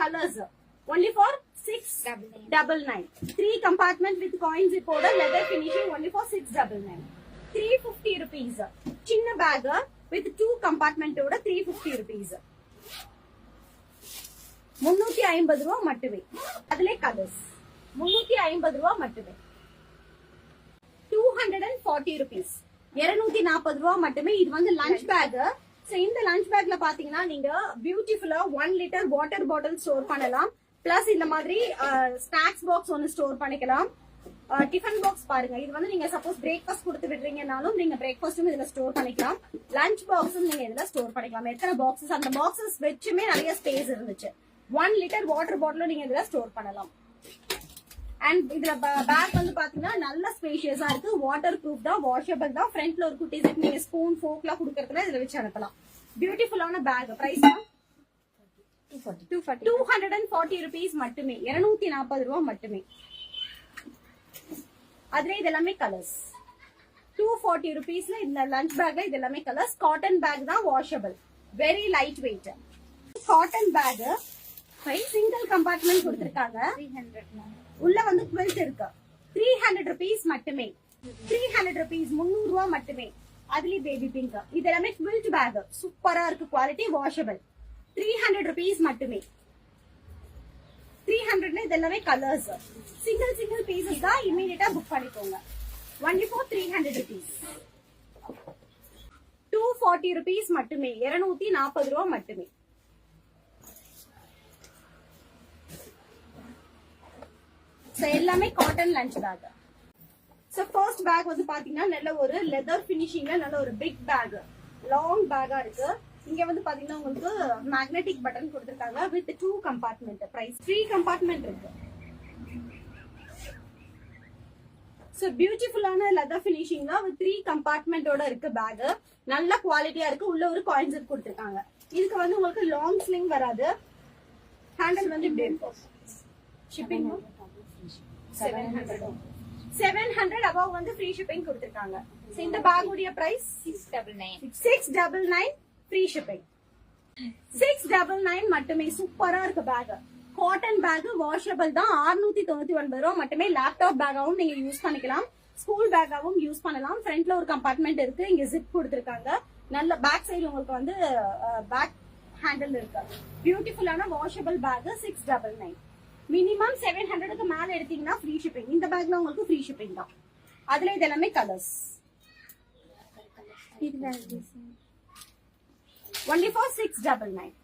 Colours only for six double nine three compartment with coin ஜிப்போட leather finishing only for six double nine three fifty rupees சின்ன bag with two கம்பார்ட்மெண்டோட three fifty rupees முன்னூத்தி ஐம்பது ரூபா மட்டுமே அதுல colours முன்னூத்தி ஐம்பது ரூபா மட்டுமே two hundred and forty rupees இருநூத்தி நாற்பது ரூபா மட்டுமே இது வந்து லஞ்ச் பேக் இந்த லஞ்ச் பேக்ல பாத்தீங்கன்னா நீங்க பியூட்டிஃபுல்லா one litre water bottle store பண்ணலாம். பிளஸ் இந்த மாதிரி ஸ்நாக்ஸ் பாக்ஸ் ஒன்னு ஸ்டோர் பண்ணிக்கலாம். டிஃபன் பாக்ஸ் பாருங்க. இது வந்து நீங்க சப்போஸ் பிரேக்ஃபாஸ்ட் கொடுத்து விடுறீங்கனாலும் நீங்க பிரேக்ஃபாஸ்டும் இதுல ஸ்டோர் பண்ணிக்கலாம். லஞ்ச் பாக்ஸும் நீங்க இதுல ஸ்டோர் பண்ணிக்கலாம். எத்தனை பாக்ஸஸ் அந்த பாக்ஸஸ் வச்சுமே நிறைய ஸ்பேஸ் இருந்துச்சு. ஒன் லிட்டர் வாட்டர் பாட்டிலும் நீங்க இதுல ஸ்டோர் பண்ணலாம். அண்ட் இதுல பேக் வந்து பாத்தீங்கன்னா நல்ல ஸ்பேஷியஸா இருக்கு. வாட்டர் ப்ரூஃப் தான் வாஷபிள் தான். ஃப்ரண்ட்ல ஒரு குட்டி செட் நீங்க ஸ்பூன் ஃபோக்லாம் கொடுக்கறதுல இதுல வச்சு அனுப்பலாம். பியூட்டிஃபுல்லான bag price two hundred and forty rupees மட்டுமே. இருநூத்தி நாற்பது ரூபா மட்டுமே. அதுல இது எல்லாமே கலர்ஸ் டூ ஃபார்ட்டி ருபீஸ்ல இந்த லஞ்ச் பேக்ல இது எல்லாமே கலர்ஸ் காட்டன் பேக் தான் washable very light weight cotton bag single compartment கொடுத்திருக்காங்க. உள்ள வந்து குவெல்ட் இருக்கு? த்ரீ ஹண்ட்ரட் ருபீஸ் மட்டுமே. த்ரீ ஹண்ட்ரட் ருபீஸ் முந்நூறு ரூபா மட்டுமே. அதுலயும் பேபி பிங்க் இது எல்லாமே குவெல்ட் பேக் சூப்பரா இருக்கு quality washable three hundred rupees மட்டுமே. த்ரீ ஹண்ட்ரட்ல இது எல்லாமே கலர்ஸ் சிங்கிள் சிங்கிள் பீசஸ் தான் இமீடியட்டா புக் பண்ணிக்கோங்க. Only four three hundred rupees two forty rupees மட்டுமே. இருநூத்தி நாற்பது ரூபா மட்டுமே. ஸோ எல்லாமே cotton lunch bag so first bag வந்து பாத்தீங்கன்னா நல்ல ஒரு லெதர் ஃபினிஷிங்ல நல்ல ஒரு பிக் பேக் லாங் பேக்கா இருக்கு. இங்க வந்து பாத்தீங்கன்னா உங்களுக்கு மேக்னெட்டிக் பட்டன் கொடுத்துருக்காங்க with two compartment price three compartment இருக்கு. ஸோ பியூட்டிஃபுல்லான லெதர் ஃபினிஷிங் தான் த்ரீ கம்பார்ட்மெண்டோட இருக்கு பேக் நல்ல குவாலிட்டியா இருக்கு. உள்ள ஒரு காயின் செட் கொடுத்துருக்காங்க. இதுக்கு வந்து உங்களுக்கு லாங் ஸ்லிங் வராது. ஹேண்டில் வந்து இப்படி இருக்கும் shipping seven hundred seven hundred above வந்து ஃப்ரீ ஷிப்பிங் கொடுத்திருக்காங்க. So, இந்த பேக் உடைய price six double nine free shipping six double nine மட்டுமே சூப்பரா இருக்கு பேக் காட்டன் பேக் வாஷபிள் தான். 699 தொண்ணூத்தி ஒன்பது ரூபா மட்டுமே லேப்டாப் பேக்காவும் நீங்க யூஸ் பண்ணிக்கலாம். ஸ்கூல் பேக்காவும் யூஸ் பண்ணலாம். ஃப்ரண்ட்ல ஒரு கம்பார்ட்மெண்ட் இருக்கு. இங்க ஜிப் கொடுத்திருக்காங்க. நல்ல பேக் சைடு உங்களுக்கு வந்து பேக் ஹேண்டில் இருக்கு. பியூட்டிஃபுல்லான washable bag six double nine minimum seven ஹண்ட்ரடுக்கு எடுத்தீங்கன்னா ஃப்ரீ ஷிப்பிங் இந்த பேக்ல உங்களுக்கு ஃப்ரீ ஷிப்பிங் தான். அதுல இது எல்லாமே colours only for six double nine